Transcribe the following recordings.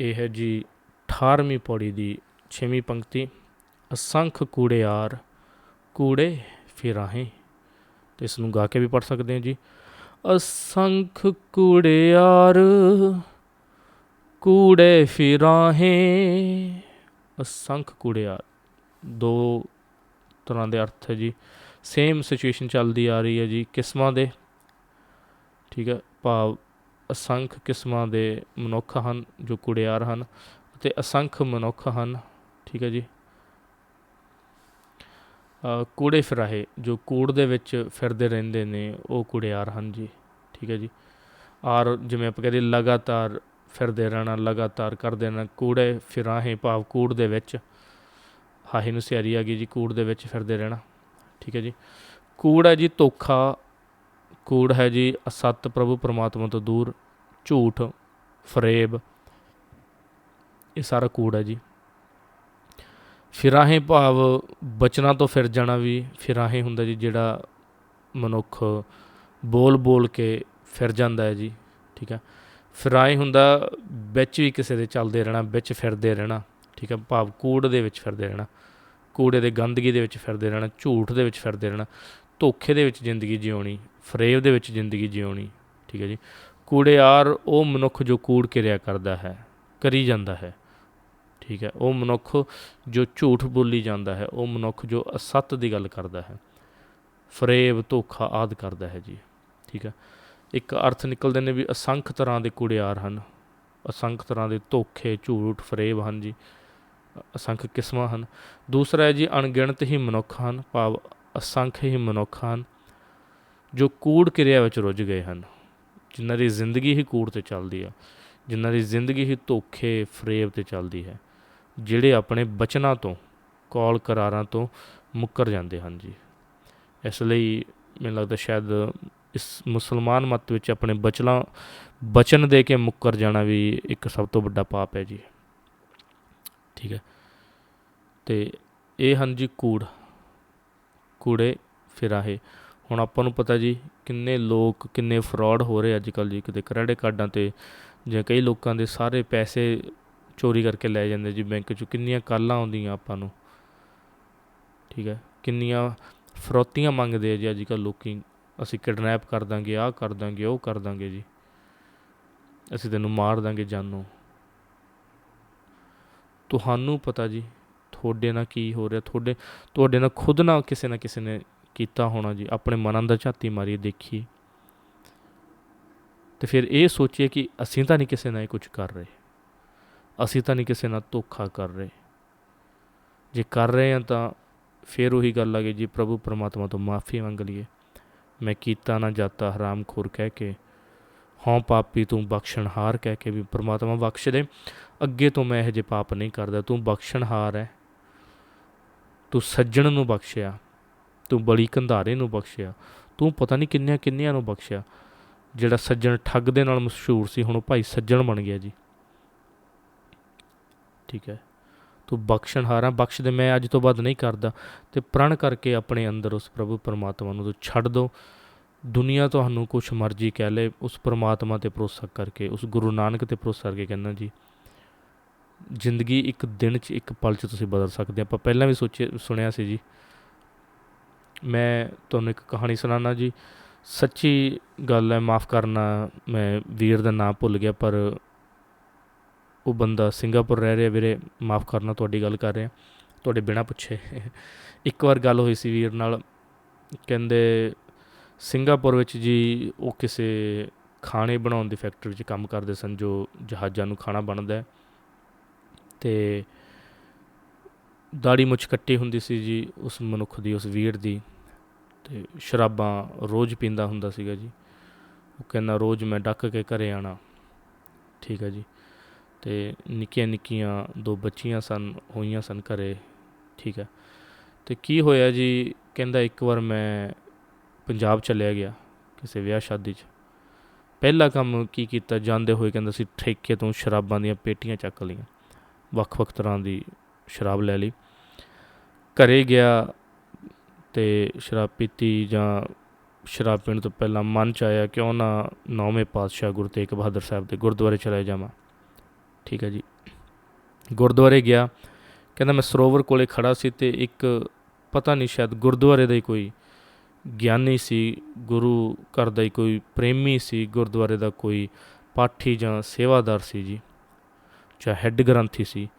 ਇਹ ਹੈ ਜੀ 18ਵੀਂ ਪੌੜੀ ਦੀ 6ਵੀਂ ਪੰਕਤੀ। ਅਸੰਖ ਕੂੜਿਆਰ ਕੂੜੇ ਫਿਰਾਹੇ ਤੇ ਇਸ ਨੂੰ ਗਾ ਕੇ ਵੀ ਪੜ ਸਕਦੇ ਹਾਂ ਜੀ। ਅਸੰਖ ਕੂੜਿਆਰ ਕੂੜੇ ਫਿਰਾਹੇ ਅਸੰਖ ਕੂੜਿਆਰ ਦੋ ਤਰ੍ਹਾਂ ਦੇ ਅਰਥ ਹੈ ਜੀ। ਸੇਮ ਸਿਚੁਏਸ਼ਨ ਚੱਲਦੀ ਆ ਰਹੀ ਹੈ ਜੀ ਕਿਸਮਾਂ ਦੇ। ਠੀਕ ਹੈ, ਭਾਵ ਅਸੰਖ ਕਿਸਮਾਂ ਦੇ ਮਨੁੱਖ ਹਨ ਜੋ ਕੁੜਿਆਰ ਹਨ ਅਤੇ ਅਸੰਖ ਮਨੁੱਖ ਹਨ, ਠੀਕ ਹੈ ਜੀ। ਕੂੜੇ ਫਿਰਾਹੇ, ਜੋ ਕੂੜ ਦੇ ਵਿੱਚ ਫਿਰਦੇ ਰਹਿੰਦੇ ਨੇ, ਉਹ ਕੁੜਿਆਰ ਹਨ ਜੀ, ਠੀਕ ਹੈ ਜੀ। ਔਰ ਜਿਵੇਂ ਆਪਾਂ ਕਹਿੰਦੇ ਲਗਾਤਾਰ ਫਿਰਦੇ ਰਹਿਣਾ, ਲਗਾਤਾਰ ਕਰਦੇ ਰਹਿਣਾ, ਕੂੜੇ ਫਿਰਾਹੇ ਭਾਵ ਕੂੜ ਦੇ ਵਿੱਚ, ਹਾਹੀ ਨੂੰ ਸਿਆਰੀ ਆ ਗਈ ਜੀ, ਕੂੜ ਦੇ ਵਿੱਚ ਫਿਰਦੇ ਰਹਿਣਾ, ਠੀਕ ਹੈ ਜੀ। ਕੂੜ ਹੈ ਜੀ ਧੋਖਾ ਕੂੜ ਹੈ ਜੀ, ਅਸਤ ਪ੍ਰਭੂ ਪਰਮਾਤਮਾ ਤੋਂ ਦੂਰ, ਝੂਠ, ਫਰੇਬ, ਇਹ ਸਾਰਾ ਕੂੜ ਹੈ ਜੀ। ਫਿਰਾਹੇ ਭਾਵ ਬਚਨਾਂ ਤੋਂ ਫਿਰ ਜਾਣਾ ਵੀ ਫਿਰਾਹੇ ਹੁੰਦਾ ਜੀ, ਜਿਹੜਾ ਮਨੁੱਖ ਬੋਲ ਬੋਲ ਕੇ ਫਿਰ ਜਾਂਦਾ ਹੈ ਜੀ, ਠੀਕ ਹੈ। ਫਿਰਾਹੇ ਹੁੰਦਾ ਵਿੱਚ ਵੀ ਕਿਸੇ ਦੇ ਚੱਲਦੇ ਰਹਿਣਾ, ਵਿੱਚ ਫਿਰਦੇ ਰਹਿਣਾ, ਠੀਕ ਹੈ। ਭਾਵ ਕੂੜ ਦੇ ਵਿੱਚ ਫਿਰਦੇ ਰਹਿਣਾ, ਕੂੜੇ ਦੇ ਗੰਦਗੀ ਦੇ ਵਿੱਚ ਫਿਰਦੇ ਰਹਿਣਾ, ਝੂਠ ਦੇ ਵਿੱਚ ਫਿਰਦੇ ਰਹਿਣਾ, ਧੋਖੇ ਦੇ ਵਿੱਚ ਜ਼ਿੰਦਗੀ ਜਿਉਣੀ ਫਰੇਬ ਦੇ ਵਿੱਚ ਜ਼ਿੰਦਗੀ ਜਿਉਣੀ, ਠੀਕ ਹੈ ਜੀ। ਕੂੜੇਆਰ ਉਹ ਮਨੁੱਖ ਜੋ ਕੂੜ ਕਿਰਿਆ ਕਰਦਾ ਹੈ, ਕਰੀ ਜਾਂਦਾ ਹੈ, ਠੀਕ ਹੈ। ਉਹ ਮਨੁੱਖ ਜੋ ਝੂਠ ਬੋਲੀ ਜਾਂਦਾ ਹੈ, ਉਹ ਮਨੁੱਖ ਜੋ ਅਸੱਤ ਦੀ ਗੱਲ ਕਰਦਾ ਹੈ, ਫਰੇਬ, ਧੋਖਾ ਆਦ ਕਰਦਾ ਹੈ ਜੀ, ਠੀਕ ਹੈ। ਇੱਕ ਅਰਥ ਨਿਕਲਦੇ ਨੇ ਵੀ ਅਸੰਖ ਤਰ੍ਹਾਂ ਦੇ ਕੂੜੇਆਰ ਹਨ, ਅਸੰਖ ਤਰ੍ਹਾਂ ਦੇ ਧੋਖੇ, ਝੂਠ, ਫਰੇਬ ਹਨ ਜੀ, ਅਸੰਖ ਕਿਸਮਾਂ ਹਨ। ਦੂਸਰਾ ਹੈ ਜੀ, ਅਣਗਿਣਤ ਹੀ ਮਨੁੱਖ ਹਨ, ਭਾਵ ਅਸੰਖ ਹੀ ਮਨੁੱਖ ਹਨ ਜੋ ਕੂੜ ਕਿਰਿਆ ਵਿੱਚ ਰੁੱਝ ਗਏ ਹਨ, ਜਿਨ੍ਹਾਂ ਦੀ ਜ਼ਿੰਦਗੀ ਹੀ ਕੂੜ ਤੇ ਚੱਲਦੀ ਆ, ਜਿਨ੍ਹਾਂ ਦੀ ਜ਼ਿੰਦਗੀ ਹੀ ਧੋਖੇ, ਫਰੇਬ ਤੇ ਚੱਲਦੀ ਹੈ, ਜਿਹੜੇ ਆਪਣੇ ਬਚਨਾਂ ਤੋਂ, ਕੌਲ ਕਰਾਰਾਂ ਤੋਂ ਮੁੱਕਰ ਜਾਂਦੇ ਹਨ ਜੀ। ਇਸ ਲਈ ਮੈਨੂੰ ਲੱਗਦਾ ਸ਼ਾਇਦ ਇਸ ਮੁਸਲਮਾਨ ਮਤ ਵਿੱਚ ਆਪਣੇ ਬਚਨਾਂ ਬਚਨ ਦੇ ਕੇ ਮੁੱਕਰ ਜਾਣਾ ਵੀ ਇੱਕ ਸਭ ਤੋਂ ਵੱਡਾ ਪਾਪ ਹੈ ਜੀ। ਠੀਕ ਹੈ। ਤੇ ਇਹ ਹਨ ਜੀ ਕੂੜ, ਕੂੜੇ, ਫਿਰਾਹੇ। ਹੁਣ ਆਪਾਂ ਨੂੰ ਪਤਾ ਜੀ ਕਿੰਨੇ ਲੋਕ, ਕਿੰਨੇ ਫਰਾਡ ਹੋ ਰਹੇ ਅੱਜ ਕੱਲ੍ਹ ਜੀ, ਕਿਤੇ ਕ੍ਰੈਡਿਟ ਕਾਰਡਾਂ ਤੇ ਜਾਂ ਕਈ ਲੋਕਾਂ ਦੇ ਸਾਰੇ ਪੈਸੇ ਚੋਰੀ ਕਰਕੇ ਲੈ ਜਾਂਦੇ ਜੀ ਬੈਂਕ 'ਚੋਂ, ਕਿੰਨੀਆਂ ਕਾਲਾਂ ਆਉਂਦੀਆਂ ਆਪਾਂ ਨੂੰ। ਠੀਕ ਹੈ, ਕਿੰਨੀਆਂ ਫਰੋਤੀਆਂ ਮੰਗਦੇ ਆ ਜੀ ਅੱਜ ਕੱਲ੍ਹ ਲੋਕੀ, ਅਸੀਂ ਕਿਡਨੈਪ ਕਰ ਦਾਂਗੇ, ਆਹ ਕਰ ਦਾਂਗੇ, ਉਹ ਕਰ ਦਾਂਗੇ ਜੀ। ਅਸੀਂ ਤੈਨੂੰ ਮਾਰ ਦਾਂਗੇ ਜਾਨੋਂ। ਤੁਹਾਨੂੰ ਪਤਾ ਜੀ, ਤੁਹਾਡੇ ਨਾਲ ਕੀ ਹੋ ਰਿਹਾ, ਤੁਹਾਡੇ ਤੁਹਾਡੇ ਨਾਲ ਖੁਦ ਨਾਲ ਕਿਸੇ ਨਾ ਕਿਸੇ ਨੇ ਕੀਤਾ ਹੋਣਾ ਜੀ, ਆਪਣੇ ਮਨ ਅੰਦਰ ਝਾਤੀ ਮਾਰੀ ਦੇਖੀ ਤੇ ਫਿਰ ਇਹ ਸੋਚੀਏ ਕਿ ਅਸੀਂ ਤਾਂ ਨਹੀਂ ਕਿਸੇ ਨਾਲ ਇਹ ਕੁਝ ਕਰ ਰਹੇ। ਅਸੀਂ ਤਾਂ ਨਹੀਂ ਕਿਸੇ ਨਾਲ ਧੋਖਾ ਕਰ ਰਹੇ। ਜੇ ਕਰ ਰਹੇ ਹਾਂ ਤਾਂ ਫਿਰ ਉਹੀ ਗੱਲ ਆ ਗਈ ਜੀ, ਪ੍ਰਭੂ ਪਰਮਾਤਮਾ ਤੋਂ ਮਾਫੀ ਮੰਗ ਲਈਏ। ਮੈਂ ਕੀਤਾ ਨਾ ਜਾਤਾ ਹਰਾਮ ਖੋਰ ਕਹਿ ਕੇ, ਹਉ ਪਾਪੀ ਤੂੰ ਬਖਸ਼ਣਹਾਰ ਕਹਿ ਕੇ ਵੀ ਪਰਮਾਤਮਾ ਬਖਸ਼ ਦੇ। ਅੱਗੇ ਤੋਂ ਮੈਂ ਇਹ ਜੇ ਪਾਪ ਨਹੀਂ ਕਰਦਾ, ਤੂੰ ਬਖਸ਼ਣਹਾਰ ਹੈ। ਤੂੰ ਸੱਜਣ ਨੂੰ ਬਖਸ਼ਿਆ। ਤੂੰ ਬੜੀ ਕੰਧਾਰੇ ਨੂੰ ਬਖਸ਼ਿਆ। ਤੂੰ ਪਤਾ ਨਹੀਂ ਕਿੰਨਿਆਂ ਕਿੰਨਿਆਂ ਨੂੰ ਬਖਸ਼ਿਆ। ਜਿਹੜਾ ਸੱਜਣ ਠੱਗ ਦੇ ਨਾਲ ਮਸ਼ਹੂਰ ਸੀ, ਹੁਣ ਉਹ ਭਾਈ ਸੱਜਣ ਬਣ ਗਿਆ ਜੀ। ਠੀਕ ਹੈ। ਤੂੰ ਬਖਸ਼ਣਹਾਰਾ ਬਖਸ਼ ਦੇ ਮੈਂ ਅੱਜ ਤੋਂ ਬਾਅਦ ਨਹੀਂ ਕਰਦਾ। ਤੇ ਪ੍ਰਣ ਕਰਕੇ ਆਪਣੇ ਅੰਦਰ ਉਸ ਪ੍ਰਭੂ ਪਰਮਾਤਮਾ ਨੂੰ ਤੂੰ ਛੱਡ ਦੋ। ਦੁਨੀਆ ਤੁਹਾਨੂੰ ਕੁਛ ਮਰਜ਼ੀ ਕਹਿ ਲੇ। ਉਸ ਪਰਮਾਤਮਾ ਤੇ ਭਰੋਸਾ ਕਰਕੇ, ਉਸ ਗੁਰੂ ਨਾਨਕ ਤੇ ਭਰੋਸਾ ਕਰਕੇ ਕਹਿੰਦਾ ਜੀ, ਜ਼ਿੰਦਗੀ ਇੱਕ ਦਿਨ 'ਚ ਇੱਕ ਪਲ 'ਚ ਤੁਸੀਂ ਬਦਲ ਸਕਦੇ ਆਪਾਂ ਪਹਿਲਾਂ ਵੀ ਸੋਚਿਆ ਸੁਣਿਆ ਸੀ ਜੀ। ਮੈਂ ਤੁਹਾਨੂੰ ਇੱਕ ਕਹਾਣੀ ਸੁਣਾਉਣਾ ਜੀ। ਸੱਚੀ ਗੱਲ ਹੈ, ਮਾਫ ਕਰਨਾ, ਮੈਂ ਵੀਰ ਦਾ ਨਾਮ ਭੁੱਲ ਗਿਆ, ਪਰ ਉਹ ਬੰਦਾ ਸਿੰਗਾਪੁਰ ਰਹਿ ਰਿਹਾ ਵੀਰੇ, ਮਾਫ ਕਰਨਾ, ਤੁਹਾਡੀ ਗੱਲ ਕਰ ਰਿਹਾ। ਤੁਹਾਡੇ ਬਿਨਾ ਪੁੱਛੇ। ਇੱਕ ਵਾਰ ਗੱਲ ਹੋਈ ਸੀ ਵੀਰ ਨਾਲ, ਕਹਿੰਦੇ ਸਿੰਗਾਪੁਰ ਵਿੱਚ ਜੀ ਉਹ ਕਿਸੇ ਖਾਣੇ ਬਣਾਉਣ ਦੀ ਫੈਕਟਰੀ 'ਚ ਕੰਮ ਕਰਦੇ ਸਨ, ਜੋ ਜਹਾਜ਼ਾਂ ਨੂੰ ਖਾਣਾ ਬਣਦਾ ਹੈ। ਤੇ ਦਾੜੀ ਮੁੱਛ ਕੱਟੀ ਹੁੰਦੀ ਸੀ ਜੀ, ਉਸ ਮਨੁੱਖ ਦੀ, ਉਸ ਵੀਰ ਦੀ। ਤੇ ਸ਼ਰਾਬਾਂ ਰੋਜ਼ ਪੀਂਦਾ ਹੁੰਦਾ ਸੀਗਾ ਜੀ। ਉਹ ਕਹਿੰਦਾ, ਰੋਜ਼ ਮੈਂ ਡੱਕ ਕੇ ਘਰੇ ਆਣਾ ਠੀਕ ਹੈ ਜੀ। ਤੇ ਨਿੱਕੀਆਂ ਨਿੱਕੀਆਂ ਦੋ ਬੱਚੀਆਂ ਸਨ, ਹੋਈਆਂ ਸਨ ਘਰੇ। ਠੀਕ ਹੈ ਤੇ ਕੀ ਹੋਇਆ ਜੀ, ਕਹਿੰਦਾ ਇੱਕ ਵਾਰ ਮੈਂ ਪੰਜਾਬ ਚਲਿਆ ਗਿਆ ਕਿਸੇ ਵਿਆਹ ਸ਼ਾਦੀ 'ਚ। ਪਹਿਲਾ ਕੰਮ ਕੀ ਕੀਤਾ, ਜਾਂਦੇ ਹੋਏ ਕਹਿੰਦਾ ਸੀ, ਠੇਕੇ ਤੋਂ ਸ਼ਰਾਬਾਂ ਦੀਆਂ ਪੇਟੀਆਂ ਚੱਕ ਲਈਆਂ। ਵੱਖ-ਵੱਖ ਤਰ੍ਹਾਂ ਦੀ ਸ਼ਰਾਬ ਲੈ ਲਈ। ਘਰੇ ਗਿਆ ਤੇ ਸ਼ਰਾਬ ਪੀਤੀ ਜਾਂ ਸ਼ਰਾਬ ਪੀਣ ਤੋਂ ਪਹਿਲਾਂ ਮਨ ਚ ਆਇਆ ਕਿਉਂ ਨਾ ਨੌਵੇਂ ਪਾਤਸ਼ਾਹ ਗੁਰੂ ਤੇਗ ਬਹਾਦਰ ਸਾਹਿਬ ਦੇ ਗੁਰਦੁਆਰੇ ਚਲੇ ਜਾਵਾਂ। ਠੀਕ ਹੈ ਜੀ। ਗੁਰਦੁਆਰੇ ਗਿਆ। ਕਹਿੰਦਾ ਮੈਂ ਸਰੋਵਰ ਕੋਲੇ ਖੜਾ ਸੀ ਤੇ ਇੱਕ ਪਤਾ ਨਹੀਂ ਸ਼ਾਇਦ ਗੁਰਦੁਆਰੇ ਦਾ ਹੀ ਕੋਈ ਗਿਆਨੀ ਸੀ, ਗੁਰੂ ਘਰ ਦਾ ਹੀ ਕੋਈ ਪ੍ਰੇਮੀ ਸੀ, ਗੁਰਦੁਆਰੇ ਦਾ ਕੋਈ ਪਾਠੀ ਜਾਂ ਸੇਵਾਦਾਰ ਸੀ ਜੀ, ਜਾਂ ਹੈੱਡ ਗ੍ਰੰਥੀ ਸੀ।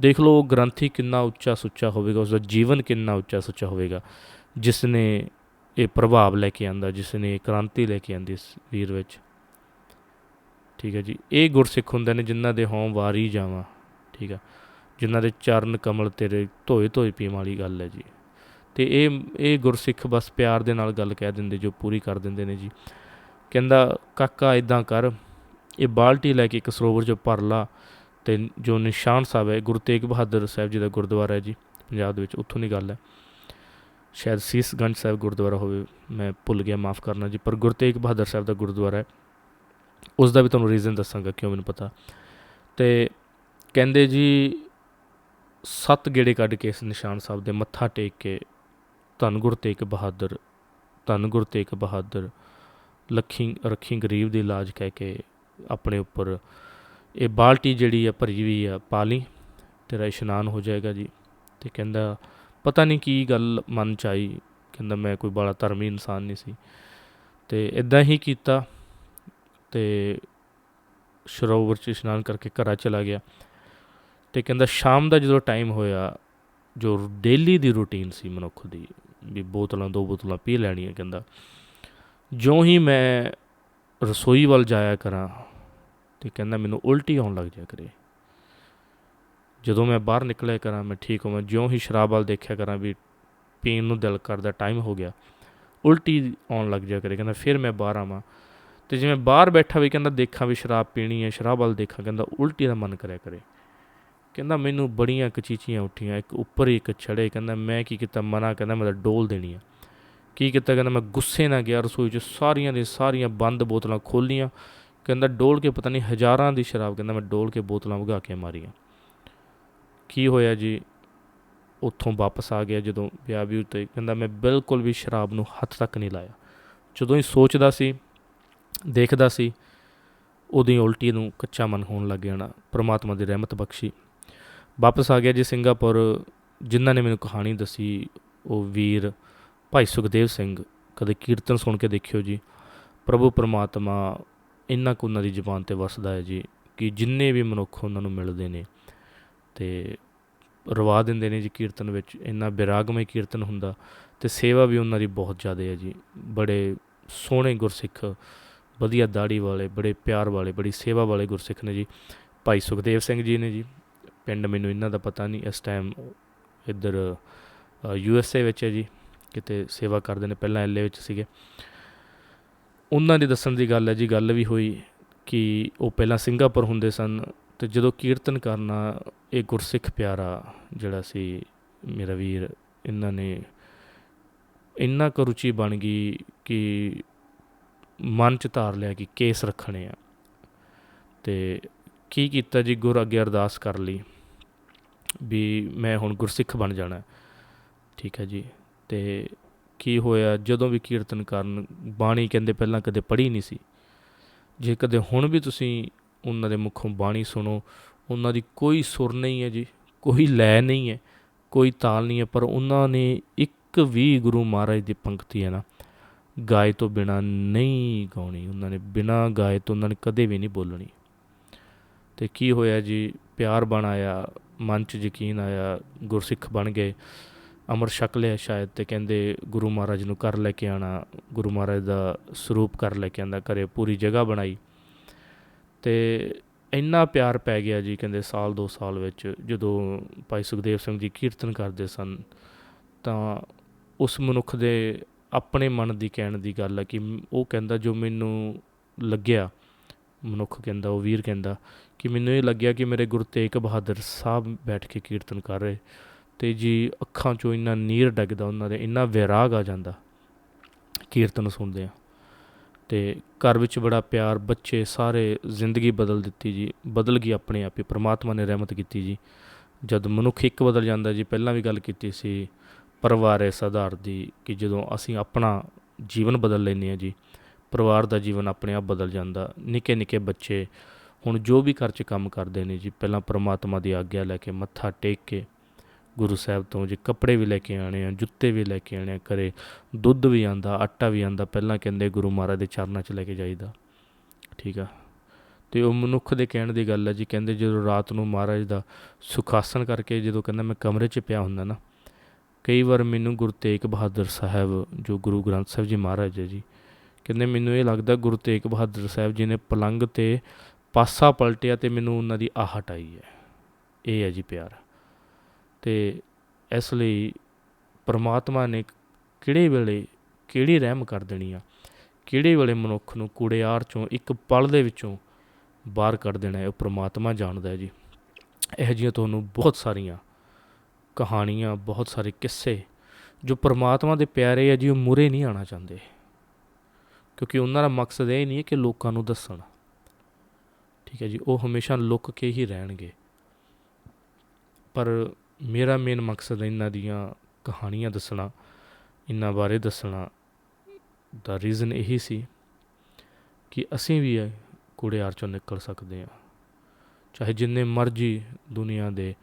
ਦੇਖ ਲਓ ਉਹ ਗ੍ਰੰਥੀ ਕਿੰਨਾ ਉੱਚਾ ਸੁੱਚਾ ਹੋਵੇਗਾ ਉਸ ਦਾ ਜੀਵਨ ਕਿੰਨਾ ਉੱਚਾ ਸੁੱਚਾ ਹੋਵੇਗਾ ਜਿਸ ਨੇ ਇਹ ਪ੍ਰਭਾਵ ਲੈ ਕੇ ਆਂਦਾ ਜਿਸ ਨੇ ਇਹ ਕ੍ਰਾਂਤੀ ਲੈ ਕੇ ਆਂਦੀ ਇਸ ਵੀਰ ਵਿੱਚ। ਠੀਕ ਹੈ ਜੀ, ਇਹ ਗੁਰਸਿੱਖ ਹੁੰਦੇ ਨੇ ਜਿਨ੍ਹਾਂ ਦੇ ਹੋਂ ਵਾਰੀ ਜਾਵਾਂ, ਠੀਕ ਆ ਜਿਨ੍ਹਾਂ ਦੇ ਚਰਨ ਕਮਲ ਤੇਰੇ ਧੋਏ ਧੋਏ ਪੀਣ ਵਾਲੀ ਗੱਲ ਹੈ ਜੀ। ਤੇ ਇਹ ਇਹ ਗੁਰਸਿੱਖ ਬਸ ਪਿਆਰ ਦੇ ਨਾਲ ਗੱਲ ਕਹਿ ਦਿੰਦੇ, ਜੋ ਪੂਰੀ ਕਰ ਦਿੰਦੇ ਨੇ ਜੀ। ਕਹਿੰਦਾ, ਕਾਕਾ ਇਦਾਂ ਕਰ, ਇਹ ਬਾਲਟੀ ਲੈ ਕੇ ਇੱਕ ਸਰੋਵਰ 'ਚ ਭਰ ਲਾ ਤੇ ਜੋ ਨਿਸ਼ਾਨ ਸਾਹਿਬ ਹੈ, ਗੁਰੂ ਤੇਗ ਬਹਾਦਰ ਸਾਹਿਬ ਜੀ ਦਾ ਗੁਰਦੁਆਰਾ ਹੈ ਜੀ, ਪੰਜਾਬ ਦੇ ਵਿੱਚ, ਉੱਥੋਂ ਦੀ ਗੱਲ ਹੈ। ਸ਼ਾਇਦ ਸੀਸਗੰਜ ਸਾਹਿਬ ਗੁਰਦੁਆਰਾ ਹੋਵੇ, ਮੈਂ ਭੁੱਲ ਗਿਆ, ਮਾਫ ਕਰਨਾ ਜੀ, ਪਰ ਗੁਰੂ ਤੇਗ ਬਹਾਦਰ ਸਾਹਿਬ ਦਾ ਗੁਰਦੁਆਰਾ ਹੈ। ਉਸ ਦਾ ਵੀ ਤੁਹਾਨੂੰ ਰੀਜ਼ਨ ਦੱਸਾਂਗਾ, ਕਿਉਂ ਮੈਨੂੰ ਪਤਾ। ਤੇ ਕਹਿੰਦੇ ਜੀ, ਸੱਤ ਗੇੜੇ ਕੱਢ ਕੇ ਇਸ ਨਿਸ਼ਾਨ ਸਾਹਿਬ ਦੇ ਮੱਥਾ ਟੇਕ ਕੇ, ਧੰਨ ਗੁਰੂ ਤੇਗ ਬਹਾਦਰ, ਧੰਨ ਗੁਰੂ ਤੇਗ ਬਹਾਦਰ, ਲੱਖੀ, ਰੱਖੀ ਗਰੀਬ ਦੀ ਇਲਾਜ ਕਹਿ ਕੇ ਆਪਣੇ ਉੱਪਰ ਇਹ ਬਾਲਟੀ ਜਿਹੜੀ ਆ ਭਰੀ ਹੋਈ ਆ, ਪਾ ਲਈ ਤੇਰਾ ਇਸ਼ਨਾਨ ਹੋ ਜਾਏਗਾ ਜੀ। ਤੇ ਕਹਿੰਦਾ, ਪਤਾ ਨਹੀਂ ਕੀ ਗੱਲ ਮਨ ਚ ਆਈ। ਕਹਿੰਦਾ, ਮੈਂ ਕੋਈ ਬੜਾ ਧਰਮੀ ਇਨਸਾਨ ਨਹੀਂ ਸੀ। ਤੇ ਇਦਾਂ ਹੀ ਕੀਤਾ ਤੇ ਸਰੋਵਰ ਚ ਇਸ਼ਨਾਨ ਕਰਕੇ ਘਰਾਂ ਚਲਾ ਗਿਆ। ਤੇ ਕਹਿੰਦਾ, ਸ਼ਾਮ ਦਾ ਜਦੋਂ ਟਾਈਮ ਹੋਇਆ, ਜੋ ਡੇਲੀ ਦੀ ਰੂਟੀਨ ਸੀ ਮਨੁੱਖ ਦੀ, ਵੀ ਬੋਤਲਾਂ, ਦੋ ਬੋਤਲਾਂ ਪੀ ਲੈਣੀਆਂ, ਕਹਿੰਦਾ, ਜਿਉਂ ਹੀ ਮੈਂ ਰਸੋਈ ਵੱਲ ਜਾਇਆ ਕਰਾਂ ਤੇ ਕਹਿੰਦਾ ਮੈਨੂੰ ਉਲਟੀ ਆਉਣ ਲੱਗ ਜਾਇਆ ਕਰੇ। ਜਦੋਂ ਮੈਂ ਬਾਹਰ ਨਿਕਲਿਆ ਕਰਾਂ, ਮੈਂ ਠੀਕ ਹੋਵਾਂ, ਜਿਉਂ ਹੀ ਸ਼ਰਾਬ ਵੱਲ ਦੇਖਿਆ ਕਰਾਂ ਵੀ ਪੀਣ ਨੂੰ ਦਿਲ ਕਰਦਾ ਟਾਈਮ ਹੋ ਗਿਆ, ਉਲਟੀ ਆਉਣ ਲੱਗ ਜਾਇਆ ਕਰੇ, ਕਹਿੰਦਾ ਫਿਰ ਮੈਂ ਬਾਹਰ ਆਵਾਂ। ਤੇ ਜਿਵੇਂ ਬਾਹਰ ਬੈਠਾ ਵੀ ਕਹਿੰਦਾ ਦੇਖਾਂ ਵੀ ਸ਼ਰਾਬ ਪੀਣੀ ਹੈ, ਸ਼ਰਾਬ ਵੱਲ ਦੇਖਾਂ, ਕਹਿੰਦਾ ਉਲਟੀ ਦਾ ਮਨ ਕਰਿਆ ਕਰੇ। ਕਹਿੰਦਾ ਮੈਨੂੰ ਬੜੀਆਂ ਕਚੀਚੀਆਂ ਉੱਠੀਆਂ, ਇੱਕ ਉੱਪਰ ਹੀ ਇੱਕ ਛੜੇ, ਕਹਿੰਦਾ ਮੈਂ ਕੀ ਕੀਤਾ, ਮਨਾ ਕਹਿੰਦਾ ਮੈਂ ਤਾਂ ਡੋਲ ਦੇਣੀ ਆ। ਕੀ ਕੀਤਾ, ਕਹਿੰਦਾ ਮੈਂ ਗੁੱਸੇ ਨਾਲ ਗਿਆ, ਰਸੋਈ 'ਚ ਸਾਰੀਆਂ ਦੇ ਸਾਰੀਆਂ ਬੰਦ ਬੋਤਲਾਂ ਖੋਲੀਆਂ ਕਹਿੰਦਾ ਡੋਲ ਕੇ ਪਤਾ ਨਹੀਂ ਹਜ਼ਾਰਾਂ ਦੀ ਸ਼ਰਾਬ ਕਹਿੰਦਾ ਮੈਂ ਡੋਲ ਕੇ ਬੋਤਲਾਂ ਵਗਾ ਕੇ ਮਾਰੀਆਂ। ਕੀ ਹੋਇਆ ਜੀ? ਉੱਥੋਂ ਵਾਪਸ ਆ ਗਿਆ ਜਦੋਂ ਵਿਆਹ ਵੀ ਉੱਤੇ ਕਹਿੰਦਾ ਮੈਂ ਬਿਲਕੁਲ ਵੀ ਸ਼ਰਾਬ ਨੂੰ ਹੱਥ ਤੱਕ ਨਹੀਂ ਲਾਇਆ। ਜਦੋਂ ਹੀ ਸੋਚਦਾ ਸੀ, ਦੇਖਦਾ ਸੀ, ਉਹਦੀ ਉਲਟੀ ਨੂੰ ਕੱਚਾ ਮਨ ਹੋਣ ਲੱਗ ਜਾਣਾ ਪ੍ਰਮਾਤਮਾ ਦੀ ਰਹਿਮਤ ਬਖਸ਼ੀ। ਵਾਪਸ ਆ ਗਿਆ ਜੀ ਸਿੰਗਾਪੁਰ, ਜਿਨ੍ਹਾਂ ਨੇ ਮੈਨੂੰ ਕਹਾਣੀ ਦੱਸੀ, ਉਹ ਵੀਰ ਭਾਈ ਸੁਖਦੇਵ ਸਿੰਘ, ਕਦੇ ਕੀਰਤਨ ਸੁਣ ਕੇ ਦੇਖਿਓ ਜੀ। ਪ੍ਰਭੂ ਪਰਮਾਤਮਾ ਇੰਨਾ ਕੁ ਉਹਨਾਂ ਦੀ ਜ਼ੁਬਾਨ ਤੇ ਵਸਦਾ ਹੈ ਜੀ ਕਿ ਜਿੰਨੇ ਵੀ ਮਨੁੱਖ ਉਹਨਾਂ ਨੂੰ ਮਿਲਦੇ ਨੇ ਤੇ ਰਵਾ ਦਿੰਦੇ ਨੇ ਜੀ ਕੀਰਤਨ ਵਿੱਚ, ਇੰਨਾ ਬਿਰਾਗਮਈ ਕੀਰਤਨ ਹੁੰਦਾ ਤੇ ਸੇਵਾ ਵੀ ਉਹਨਾਂ ਦੀ ਬਹੁਤ ਜ਼ਿਆਦਾ ਹੈ ਜੀ। ਬੜੇ ਸੋਹਣੇ ਗੁਰਸਿੱਖ, ਵਧੀਆ ਦਾੜੀ ਵਾਲੇ, ਬੜੇ ਪਿਆਰ ਵਾਲੇ, ਬੜੀ ਸੇਵਾ ਵਾਲੇ ਗੁਰਸਿੱਖ ਨੇ ਜੀ। ਭਾਈ ਸੁਖਦੇਵ ਸਿੰਘ ਜੀ ਨੇ ਜੀ, ਪਿੰਡ ਮੈਨੂੰ ਇਹਨਾਂ ਦਾ ਪਤਾ ਨਹੀਂ, ਇਸ ਟਾਈਮ ਇੱਧਰ ਯੂ ਐਸ ਏ ਵਿੱਚ ਹੈ ਜੀ, ਕਿਤੇ ਸੇਵਾ ਕਰਦੇ ਨੇ, ਪਹਿਲਾਂ ਐਲਏ ਵਿੱਚ ਸੀਗੇ। ਉਹਨਾਂ ਦੀ ਦੱਸਣ ਦੀ ਗੱਲ ਹੈ ਜੀ, ਗੱਲ ਵੀ ਹੋਈ ਕਿ ਉਹ ਪਹਿਲਾਂ ਸਿੰਗਾਪੁਰ ਹੁੰਦੇ ਸਨ ਤੇ ਜਦੋਂ ਕੀਰਤਨ ਕਰਨਾ, ਇਹ ਗੁਰਸਿੱਖ ਪਿਆਰਾ ਜਿਹੜਾ ਸੀ ਮੇਰਾ ਵੀਰ, ਇਹਨਾਂ ਨੇ ਇੰਨਾ ਕੁ ਰੁਚੀ ਬਣ ਗਈ ਕਿ ਮਨ ਚ ਧਾਰ ਲਿਆ ਕਿ ਕੇਸ ਰੱਖਣੇ ਆ। ਤੇ ਕੀ ਕੀਤਾ ਜੀ, ਗੁਰ ਅੱਗੇ ਅਰਦਾਸ ਕਰ ਲਈ ਵੀ ਮੈਂ ਹੁਣ ਗੁਰਸਿੱਖ ਬਣ ਜਾਣਾ, ਠੀਕ ਹੈ ਜੀ। ਤੇ ਕੀ ਹੋਇਆ, ਜਦੋਂ ਵੀ ਕੀਰਤਨ ਕਰਨ, ਬਾਣੀ ਕਹਿੰਦੇ ਪਹਿਲਾਂ ਕਦੇ ਪੜ੍ਹੀ ਨਹੀਂ ਸੀ। ਜੇ ਕਦੇ ਹੁਣ ਵੀ ਤੁਸੀਂ ਉਹਨਾਂ ਦੇ ਮੁਖੋਂ ਬਾਣੀ ਸੁਣੋ, ਉਹਨਾਂ ਦੀ ਕੋਈ ਸੁਰ ਨਹੀਂ ਹੈ ਜੀ, ਕੋਈ ਲੈ ਨਹੀਂ ਹੈ, ਕੋਈ ਤਾਲ ਨਹੀਂ ਹੈ, ਪਰ ਉਹਨਾਂ ਨੇ ਇੱਕ ਵੀ ਗੁਰੂ ਮਹਾਰਾਜ ਦੀ ਪੰਕਤੀ ਹੈ ਨਾ, ਗਾਏ ਤੋਂ ਬਿਨਾ ਨਹੀਂ ਗਾਉਣੀ। ਉਹਨਾਂ ਨੇ ਬਿਨਾ ਗਾਏ ਤੋਂ ਉਹਨਾਂ ਨੇ ਕਦੇ ਵੀ ਨਹੀਂ ਬੋਲਣੀ। ਤੇ ਕੀ ਹੋਇਆ ਜੀ, ਪਿਆਰ ਬਣ ਆਇਆ, ਮਨ 'ਚ ਯਕੀਨ ਆਇਆ, ਗੁਰਸਿੱਖ ਬਣ ਗਏ। ਅਮਰ ਛਕ ਲਿਆ ਸ਼ਾਇਦ ਤੇ ਕਹਿੰਦੇ ਗੁਰੂ ਮਹਾਰਾਜ ਨੂੰ ਕਰ ਲੈ ਕੇ ਆਣਾ ਗੁਰੂ ਮਹਾਰਾਜ ਦਾ ਸਰੂਪ ਕਰ ਲੈ ਕੇ ਆਂਦਾ ਘਰੇ ਪੂਰੀ ਜਗ੍ਹਾ ਬਣਾਈ। ਤੇ ਇੰਨਾ ਪਿਆਰ ਪੈ ਗਿਆ ਜੀ ਕਹਿੰਦੇ ਸਾਲ ਦੋ ਸਾਲ ਵਿੱਚ, ਜਦੋਂ ਭਾਈ ਸੁਖਦੇਵ ਸਿੰਘ ਜੀ ਕੀਰਤਨ ਕਰਦੇ ਸਨ, ਤਾਂ ਉਸ ਮਨੁੱਖ ਦੇ ਆਪਣੇ ਮਨ ਦੀ ਕਹਿਣ ਦੀ ਗੱਲ ਹੈ ਕਿ ਉਹ ਕਹਿੰਦਾ ਜੋ ਮੈਨੂੰ ਲੱਗਿਆ, ਮਨੁੱਖ ਕਹਿੰਦਾ, ਉਹ ਵੀਰ ਕਹਿੰਦਾ ਕਿ ਮੈਨੂੰ ਇਹ ਲੱਗਿਆ ਕਿ ਮੇਰੇ ਗੁਰੂ ਤੇਗ ਬਹਾਦਰ ਸਾਹਿਬ ਬੈਠ ਕੇ ਕੀਰਤਨ ਕਰ ਰਹੇ। ਤੇ ਜੀ ਅੱਖਾਂ 'ਚੋਂ ਇੰਨਾ ਨੀਰ ਡੱਗਦਾ ਉਹਨਾਂ ਦੇ, ਇੰਨਾ ਵਿਰਾਗ ਆ ਜਾਂਦਾ। ਕੀਰਤਨ ਸੁਣਦੇ ਆ ਤੇ ਘਰ ਵਿੱਚ ਬੜਾ ਪਿਆਰ, ਬੱਚੇ ਸਾਰੇ ਜ਼ਿੰਦਗੀ ਬਦਲ ਦਿੱਤੀ ਜੀ, ਬਦਲ ਗਈ ਆਪਣੇ ਆਪ ਹੀ, ਪ੍ਰਮਾਤਮਾ ਨੇ ਰਹਿਮਤ ਕੀਤੀ ਜੀ। ਜਦ ਮਨੁੱਖ ਇੱਕ ਬਦਲ ਜਾਂਦਾ ਜੀ, ਪਹਿਲਾਂ ਵੀ ਗੱਲ ਕੀਤੀ ਸੀ, ਪਰਿਵਾਰ ਇਸ ਆਧਾਰ ਦੀ ਕਿ ਜਦੋਂ ਅਸੀਂ ਆਪਣਾ ਜੀਵਨ ਬਦਲ ਲੈਂਦੇ ਹਾਂ ਜੀ, ਪਰਿਵਾਰ ਦਾ ਜੀਵਨ ਆਪਣੇ ਆਪ ਬਦਲ ਜਾਂਦਾ। ਨਿੱਕੇ ਨਿੱਕੇ ਬੱਚੇ ਹੁਣ ਜੋ ਵੀ ਘਰ 'ਚ ਕੰਮ ਕਰਦੇ ਨੇ ਜੀ, ਪਹਿਲਾਂ ਪ੍ਰਮਾਤਮਾ ਦੀ ਆਗਿਆ ਲੈ ਕੇ, ਮੱਥਾ ਟੇਕ ਕੇ ਗੁਰੂ ਸਾਹਿਬ ਤੋਂ ਜੇ ਕੱਪੜੇ ਵੀ ਲੈ ਕੇ ਆਣੇ ਆ, ਜੁੱਤੇ ਵੀ ਲੈ ਕੇ ਆਣੇ ਆ, ਘਰੇ ਦੁੱਧ ਵੀ ਆਂਦਾ ਆਟਾ ਵੀ ਆਂਦਾ ਪਹਿਲਾਂ ਕਹਿੰਦੇ ਗੁਰੂ ਮਹਾਰਾਜ ਦੇ ਚਰਨਾਂ 'ਚ ਲੈ ਕੇ ਜਾਈਦਾ। ਠੀਕ ਆ? ਤੇ ਉਹ ਮਨੁੱਖ ਦੇ ਕਹਿਣ ਦੀ ਗੱਲ ਹੈ ਜੀ, ਕਹਿੰਦੇ ਜਦੋਂ ਰਾਤ ਨੂੰ ਮਹਾਰਾਜ ਦਾ ਸੁਖਾਸਨ ਕਰਕੇ ਜਦੋਂ ਕਹਿੰਦਾ ਮੈਂ ਕਮਰੇ 'ਚ ਪਿਆ ਹੁੰਦਾ ਨਾ, ਕਈ ਵਾਰ ਮੈਨੂੰ ਗੁਰੂ ਤੇਗ ਬਹਾਦਰ ਸਾਹਿਬ, ਜੋ ਗੁਰੂ ਗ੍ਰੰਥ ਸਾਹਿਬ ਜੀ ਮਹਾਰਾਜ ਹੈ ਜੀ, ਕਹਿੰਦੇ ਮੈਨੂੰ ਇਹ ਲੱਗਦਾ ਗੁਰੂ ਤੇਗ ਬਹਾਦਰ ਸਾਹਿਬ ਜੀ ਨੇ ਪਲੰਗ ਤੇ ਪਾਸਾ ਪਲਟਿਆ ਤੇ ਮੈਨੂੰ ਉਹਨਾਂ ਦੀ ਆਹਟ ਆਈ ਹੈ। ਇਹ ਹੈ ਜੀ ਪਿਆਰ। ਤੇ ਇਸ ਲਈ ਪਰਮਾਤਮਾ ਨੇ ਕਿਹੜੇ ਵੇਲੇ ਕਿਹੜੀ ਰਹਿਮ ਕਰ ਦੇਣੀ ਆ? ਕਿਹੜੇ ਵੇਲੇ ਮਨੁੱਖ ਨੂੰ ਕੂੜੇਆਰ ਚੋਂ ਇੱਕ ਪਲ ਦੇ ਵਿੱਚੋਂ ਬਾਹਰ ਕੱਢ ਦੇਣਾ ਹੈ, ਉਹ ਪਰਮਾਤਮਾ ਜਾਣਦਾ ਹੈ ਜੀ। ਇਹੋ ਜਿਹੀਆਂ ਤੁਹਾਨੂੰ ਬਹੁਤ ਸਾਰੀਆਂ ਕਹਾਣੀਆਂ, ਬਹੁਤ ਸਾਰੇ ਕਿੱਸੇ ਜੋ ਪਰਮਾਤਮਾ ਦੇ ਪਿਆਰੇ ਆ ਜੀ, ਉਹ ਮੁਰੇ ਨਹੀਂ ਆਣਾ ਚਾਹੁੰਦੇ। ਕਿਉਂਕਿ ਉਹਨਾਂ ਦਾ ਮਕਸਦ ਇਹ ਨਹੀਂ ਹੈ ਕਿ ਲੋਕਾਂ ਨੂੰ ਦੱਸਣ। ਠੀਕ ਹੈ ਜੀ, ਉਹ ਹਮੇਸ਼ਾ ਲੁੱਕ ਕੇ ਹੀ ਰਹਿਣਗੇ। ਪਰ ਮੇਰਾ ਮੇਨ ਮਕਸਦ ਇਹਨਾਂ ਦੀਆਂ ਕਹਾਣੀਆਂ ਦੱਸਣਾ, ਇਹਨਾਂ ਬਾਰੇ ਦੱਸਣਾ ਦਾ ਰੀਜ਼ਨ ਇਹੀ ਸੀ ਕਿ ਅਸੀਂ ਵੀ ਇਹ ਚੋਂ ਨਿਕਲ ਸਕਦੇ ਹਾਂ। ਚਾਹੇ ਜਿੰਨੇ ਮਰਜ਼ੀ ਦੁਨੀਆ ਦੇ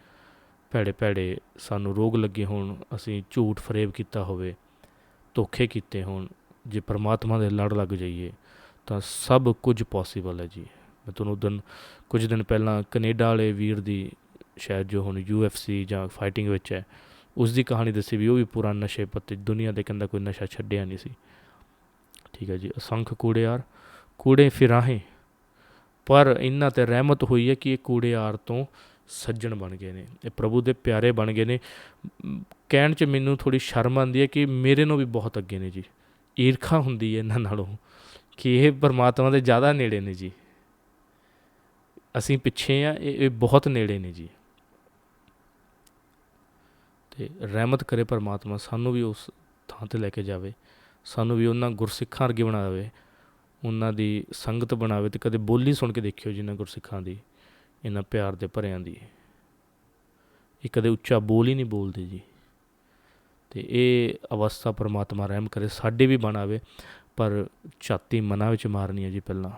ਭੈੜੇ ਭੈੜੇ ਸਾਨੂੰ ਰੋਗ ਲੱਗੇ ਹੋਣ, ਅਸੀਂ ਝੂਠ ਫਰੇਬ ਕੀਤਾ ਹੋਵੇ, ਧੋਖੇ ਕੀਤੇ ਹੋਣ, ਜੇ ਪਰਮਾਤਮਾ ਦੇ ਲੜ ਲੱਗ ਜਾਈਏ, ਤਾਂ ਸਭ ਕੁਝ ਪੋਸੀਬਲ ਹੈ ਜੀ। ਮੈਂ ਤੁਹਾਨੂੰ ਦਿਨ ਕੁਝ ਦਿਨ ਪਹਿਲਾਂ ਕੈਨੇਡਾ ਵਾਲੇ ਵੀਰ ਦੀ ਸ਼ਾਇਦ ਜੋ ਹੁਣ UFC ਜਾਂ ਫਾਈਟਿੰਗ ਵਿੱਚ ਹੈ ਉਸ ਦੀ ਕਹਾਣੀ ਦੱਸੀ ਵੀ ਉਹ ਵੀ ਪੂਰਾ ਨਸ਼ੇ ਪੱਤੇ, ਦੁਨੀਆ ਦੇ ਕਹਿੰਦਾ ਕੋਈ ਨਸ਼ਾ ਛੱਡਿਆ ਨਹੀਂ ਸੀ। ਠੀਕ ਹੈ ਜੀ, ਅਸੰਖ ਕੂੜੇਆਰ, ਕੂੜੇ ਫਿਰਾਹੇ, ਪਰ ਇਹਨਾਂ ਤੇ ਰਹਿਮਤ ਹੋਈ ਹੈ ਕਿ ਇਹ ਕੂੜੇਆਰ ਤੋਂ ਸੱਜਣ ਬਣ ਗਏ ਨੇ, ਇਹ ਪ੍ਰਭੂ ਦੇ ਪਿਆਰੇ ਬਣ ਗਏ ਨੇ। ਕਹਿਣ 'ਚ ਮੈਨੂੰ ਥੋੜੀ ਸ਼ਰਮ ਆਉਂਦੀ ਹੈ ਕਿ ਮੇਰੇ ਨੂੰ ਵੀ ਬਹੁਤ ਅੱਗੇ ਨੇ ਜੀ। ਈਰਖਾ ਹੁੰਦੀ ਹੈ ਇਹਨਾਂ ਨਾਲੋਂ ਕਿ ਇਹ ਪਰਮਾਤਮਾ ਦੇ ਜ਼ਿਆਦਾ ਨੇੜੇ ਨੇ ਜੀ। ਅਸੀਂ ਪਿੱਛੇ ਆ ਇਹ ਬਹੁਤ ਨੇੜੇ ਨੇ ਜੀ। ਤੇ ਰਹਿਮਤ ਕਰੇ ਪਰਮਾਤਮਾ ਸਾਨੂੰ ਵੀ ਉਸ ਥਾਂ ਤੇ ਲੈ ਕੇ ਜਾਵੇ, ਸਾਨੂੰ ਵੀ ਉਹਨਾਂ ਗੁਰਸਿੱਖਾਂ ਵਰਗੇ ਬਣਾਵੇ, ਉਹਨਾਂ ਦੀ ਸੰਗਤ ਬਣਾਵੇ ਤੇ ਕਦੇ ਬੋਲੀ ਸੁਣ ਕੇ ਦੇਖਿਓ ਜਿਨ੍ਹਾਂ ਗੁਰਸਿੱਖਾਂ ਦੀ, ਇਹਨਾਂ ਪਿਆਰ ਦੇ ਭਰਿਆਂ ਦੀ। ਇਹ ਕਦੇ ਉੱਚਾ ਬੋਲ ਹੀ ਨਹੀਂ ਬੋਲਦੇ ਜੀ। ਤੇ ਇਹ ਅਵਸਥਾ ਪਰਮਾਤਮਾ ਰਹਿਮ ਕਰੇ, ਸਾਡੇ ਵੀ ਬਣਾਵੇ ਪਰ ਛਾਤੀ ਮਨਾਂ ਵਿੱਚ ਮਾਰਨੀ ਹੈ ਜੀ ਪਹਿਲਾਂ।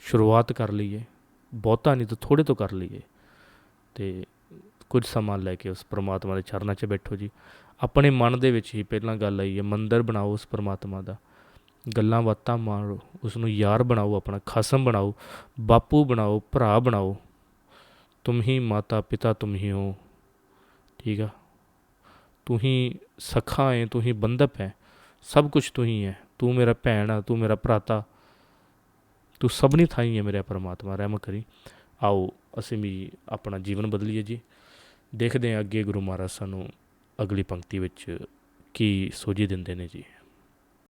ਸ਼ੁਰੂਆਤ ਕਰ ਲਈਏ, ਬਹੁਤਾ ਨਹੀਂ ਤਾਂ ਥੋੜੇ ਤੋਂ ਕਰ ਲਈਏ। ਤੇ ਕੁਝ ਸਮਾਂ ਲੈ ਕੇ ਉਸ ਪ੍ਰਮਾਤਮਾ ਦੇ ਚਰਨਾਂ 'ਚ ਬੈਠੋ ਜੀ। ਆਪਣੇ ਮਨ ਦੇ ਵਿੱਚ ਹੀ ਪਹਿਲਾਂ ਗੱਲ ਆਈ ਹੈ, ਮੰਦਰ ਬਣਾਓ ਉਸ ਪ੍ਰਮਾਤਮਾ ਦਾ। ਗੱਲਾਂ ਬਾਤਾਂ ਮਾਰੋ ਉਸ ਨੂੰ ਯਾਰ ਬਣਾਓ, ਆਪਣਾ ਖਸਮ ਬਣਾਓ, ਬਾਪੂ ਬਣਾਓ, ਭਰਾ ਬਣਾਓ। ਤੁਮ ਹੀ ਮਾਤਾ ਪਿਤਾ ਤੁਮ ਹੀ ਹੋ। ਠੀਕ ਆ? ਤੂੰ ਹੀ ਸਖਾ ਹੈ, ਤੂੰ ਹੀ ਬੰਦਪ ਹੈ। ਸਭ ਕੁਝ ਤੂੰ ਹੀ ਹੈ। ਤੂੰ ਮੇਰਾ ਭੈਣ ਆ, ਤੂੰ ਮੇਰਾ ਭਰਾਤਾ। ਤੂੰ ਸਭਨੀ ਥਾਈ ਹੈ ਮੇਰੇ ਪਰਮਾਤਮਾ, ਰਹਿਮ ਕਰੀ। ਆਓ, ਅਸੀਂ ਵੀ ਆਪਣਾ ਜੀਵਨ ਬਦਲੀਏ ਜੀ। ਦੇਖਦੇ ਹਾਂ ਅੱਗੇ ਗੁਰੂ ਮਹਾਰਾਜ ਸਾਨੂੰ ਅਗਲੀ ਪੰਕਤੀ ਵਿੱਚ ਕੀ ਸੋਝੀ ਦਿੰਦੇ ਨੇ ਜੀ।